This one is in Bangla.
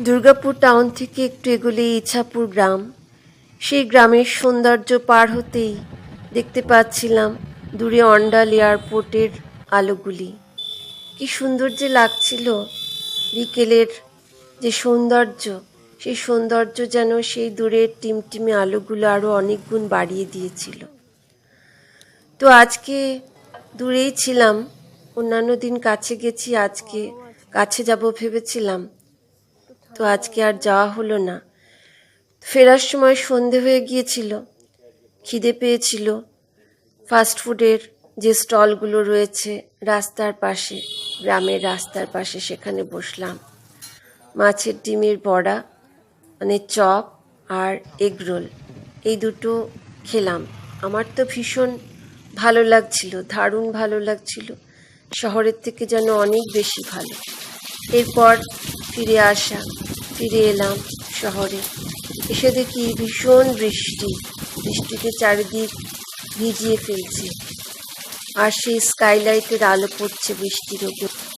দুর্গাপুর টাউন থেকে একটু এগোলে ইছাপুর গ্রাম। সেই গ্রামের সৌন্দর্য পার হতেই দেখতে পাচ্ছিলাম দূরে অন্ডাল এয়ারপোর্টের আলোগুলি। কি সুন্দর যে লাগছিল বিকেলের যে সৌন্দর্য, সেই সৌন্দর্য যেন সেই দূরের টিমটিমে আলোগুলো আরও অনেক গুণ বাড়িয়ে দিয়েছিল। তো আজকে দূরেই ছিলাম, অন্যান্য দিন কাছে গেছি, আজকে কাছে যাব ভেবেছিলাম। তো আজকে আর যাওয়া হলো না। ফেরার সময় সন্ধে হয়ে গিয়েছিল। খিদে পেয়েছিল। ফাস্ট ফুডের যে স্টলগুলো রয়েছে রাস্তার পাশে, গ্রামের রাস্তার পাশে সেখানে বসলাম। মাছের ডিমের বড়া মানে চপ আর এগ রোল এই দুটো খেলাম। আমার তো ভীষণ ভালো লাগছিল, দারুণ ভালো লাগছিল। শহরের থেকে যেন অনেক বেশি ভালো। এরপর ফিরে আসা। ফিরে এলাম শহরে। এসে দেখি ভীষণ বৃষ্টি। বৃষ্টিতে চারিদিক ভিজিয়ে ফেলছে। আর সেই স্কাইলাইটের আলো পড়ছে বৃষ্টির ওপর।